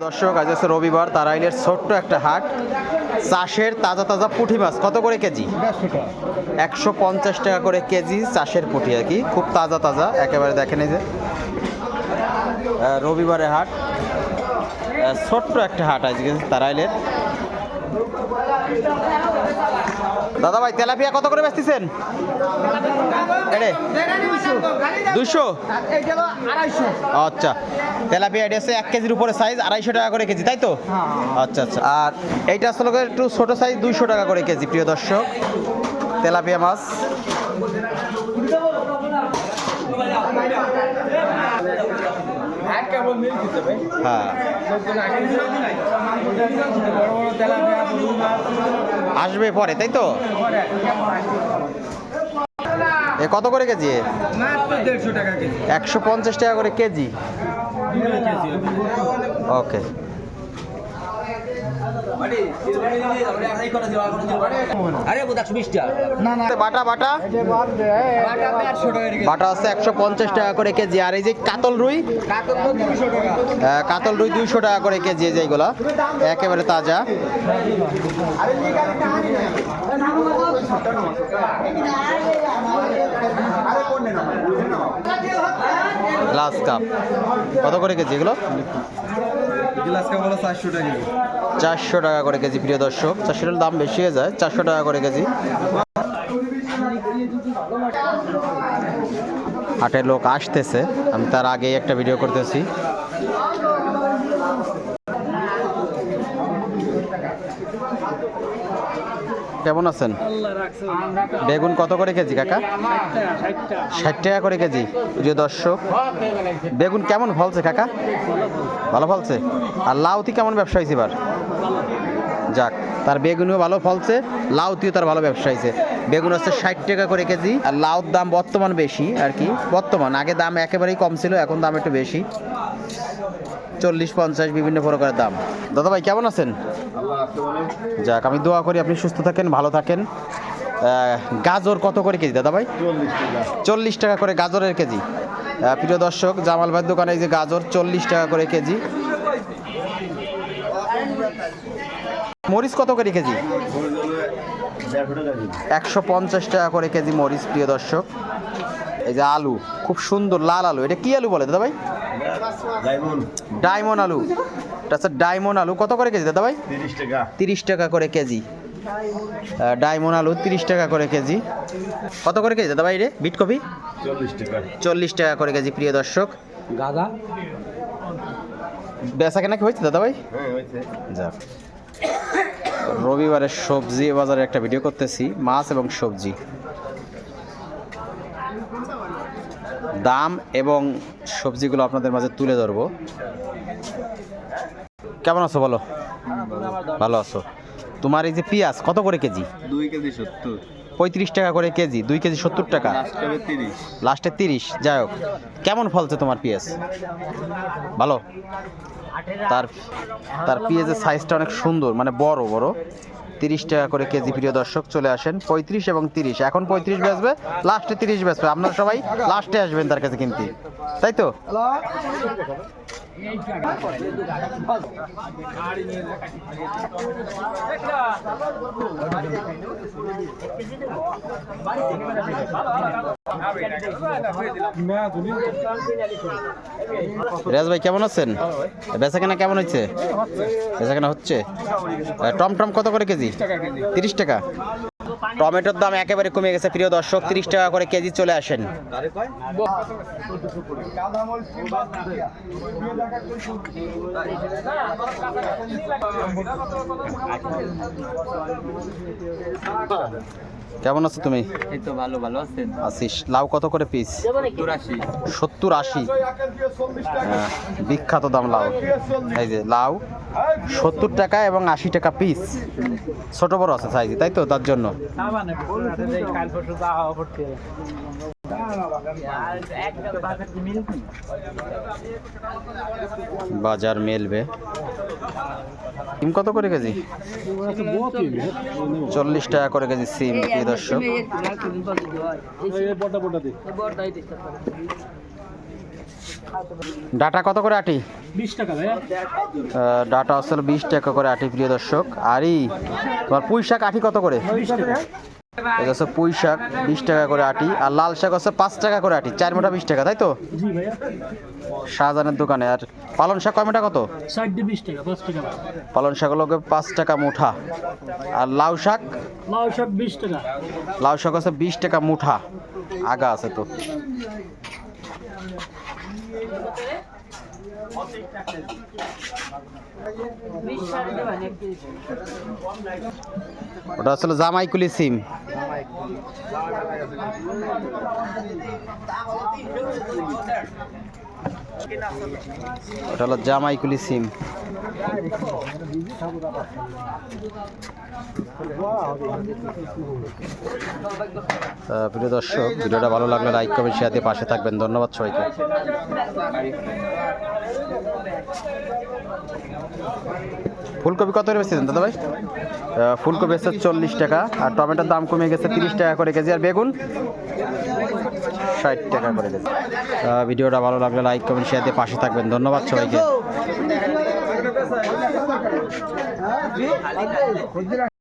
দর্শক আজ আছে রবিবার তারাইলের ছোট্ট একটা হাট। চাষের তাজা তাজা পুঁটি মাছ কত করে কেজি? একশো পঞ্চাশ টাকা করে কেজি চাষের পুঁটি আর কি খুব তাজা তাজা একেবারে দেখেন এই যে। রবিবারে হাট। ছোট্ট একটা হাট আজকে তারাইলের দাদা ভাই তেলাপিয়া কত করে বেচতেছেন? দুশো আচ্ছা। তেলাপিয়া এটা হচ্ছে এক কেজির উপরে সাইজ আড়াইশো টাকা করে কেজি তাই তো? আচ্ছা আচ্ছা। আর এইটা আসলে একটু ছোট সাইজ দুইশো টাকা করে কেজি প্রিয় দর্শক। তেলাপিয়া মাছ। হ্যাঁ। আসবে পরে তাই তো? এ কত করে কেজি। একশো পঞ্চাশ টাকা করে কেজি। ওকে বাটা বাটা? একশো বাটা আছে একশো পঞ্চাশ টাকা করে কেজি। আর এই যে কাতল রুই? কাতল দুশো টাকা রুই দুইশো টাকা করে কেজি যেগুলা একেবারে তাজা। গ্লাস কাপ কত করে কেজি এগুলো? গ্লাস কাপ হলো চারশো টাকা কেজি। চারশো টাকা করে কেজি প্রিয় দর্শক। চারশোটার দাম বেশি হয়ে যায় চারশো টাকা করে কেজি। হাটের লোক আসতেছে আমি তার আগেই একটা ভিডিও করতেছি। কেমন আছেন? বেগুন কত করে কেজি, কাকা? ষাট টাকা করে কেজি, প্রিয় দর্শক। বেগুন কেমন ফলছে, কাকা? ভালো ফলছে? আর লাউতি কেমন ব্যবসা হয়েছে এবার? যাক, তার বেগুনও ভালো ফলছে, লাউতিও তার ভালো ব্যবসা হয়েছে। বেগুন হচ্ছে ষাট টাকা করে কেজি, আর লাউর দাম বর্তমান বেশি, আর কি? বর্তমান, আগে দাম একেবারেই কম ছিল, এখন দাম একটু বেশি। চল্লিশ, পঞ্চাশ, বিভিন্ন প্রকারের দাম। দাদা ভাই, কেমন আছেন? যাক, আমি দোয়া করি আপনি সুস্থ থাকেন, ভালো থাকেন। গাজর কত করে কেজি, দাদা ভাই? চল্লিশ টাকা করে গাজরের কেজি। প্রিয় দর্শক, জামাল ভাইয়ের দোকানে যে গাজর, চল্লিশ টাকা করে কেজি। মরিচ কত করে কেজি? একশো পঞ্চাশ টাকা করে কেজি মরিচ, প্রিয় দর্শক। এই যে আলু খুব সুন্দর লাল আলু। এটা কি আলু বলে দাদা ভাই ডায়মন্ড আলু। এটা হচ্ছে ডায়মন্ড আলু। কত করে কেজি দাদা ভাই তিরিশ টাকা। তিরিশ টাকা করে কেজি। ডায়মন্ড আলু তিরিশ টাকা করে কেজি। কত করে কেজি দাদা ভাই রে? বিট কপি? চল্লিশ টাকা। চল্লিশ টাকা করে কেজি প্রিয় দর্শক। গাদা? বেচা কেনা কি হয়েছে দাদা ভাই হ্যাঁ যাক। রবিবারের সবজি বাজারে একটা ভিডিও করতেছি মাছ এবং সবজি। দাম এবং সবজিগুলো আপনাদের মাঝে তুলে ধরবো। কেমন আছো বলো? ভালো আছো। তোমার এই যে পেঁয়াজ কত করে কেজি? দুই কেজি সত্তর। পঁয়ত্রিশ টাকা করে কেজি দুই কেজি সত্তর টাকা। লাস্ট তিরিশ। যাই হোক। কেমন ফলছে তোমার পেঁয়াজ? ভালো? তার তার পেঁয়াজের সাইজটা অনেক সুন্দর মানে বড় বড়। তিরিশ টাকা করে কেজি, প্রিয় দর্শক, চলে আসেন পঁয়ত্রিশ এবং তিরিশ। এখন পঁয়ত্রিশ বেচবে, লাস্টে তিরিশ বেচবে। আপনারা সবাই লাস্টে আসবেন তার কাছে কিনতে। তাই তো? রেজ ভাই, কেমন আছেন? বেচা কেনা কেমন হচ্ছে? বেচা কেনা হচ্ছে টমটম কত করে কেজি? তিরিশ টাকা। টমেটোর দাম একেবারে কমে গেছে। প্রিয় দর্শক তিরিশ টাকা করে কেজি চলে আসেন। কেমন আছো তুমি? এই তো ভালো ভালো আছেন? আছিস। লাউ কত করে পিস চুরাশি সত্তর আশি। হ্যাঁ, বিখ্যাত দাম লাউ। এই যে লাউ। সত্তর টাকা এবং আশি টাকা পিস ছোট বড় আছে সাইজ তাই তো? তার জন্য। বাজার মেলবে। সিম কত করে কেজি? চল্লিশ টাকা করে কেজি সিম, প্রিয় দর্শক। ডাটা কত করে আটি? ডাটা আসলে বিশ টাকা করে আটি প্রিয় দর্শক। আরই তোমার পুঁই শাক আটি কত করে? এটা হচ্ছে পুঁই শাক বিশ টাকা করে আটি আর লাল শাক হচ্ছে পাঁচ টাকা করে আটি চার মোটা বিশ টাকা তাই তো? শাহজাহানের দোকানে আর পালন শাক কয় মোটা কত? পালন শাক হলো পাঁচ টাকা মুঠা। আর লাউ শাক? লাউ শাক বিশ টাকা। লাউ শাক হচ্ছে বিশ টাকা মুঠা। আগা আছে তো। ওটা আসলে জামাইকুলি সিম। ওটা হলো জামাইকুলি সিম। প্রিয় দর্শক, ভিডিওটা ভালো লাগলে লাইক কমেন্ট শেয়ার দিয়ে পাশে থাকবেন। ধন্যবাদ সবাইকে। ফুলকপি কত করে বেচছেন দাদা ভাই? ফুলকপি হচ্ছে চল্লিশ টাকা, আর টমেটোর দাম কমে গেছে তিরিশ টাকা করে কেজি, আর বেগুন ষাট টাকা করে ভিডিওটা ভালো লাগলে লাইক কমেন্ট শেয়ার দিয়ে পাশে থাকবেন। ধন্যবাদ সবাইকে। 哎完蛋了回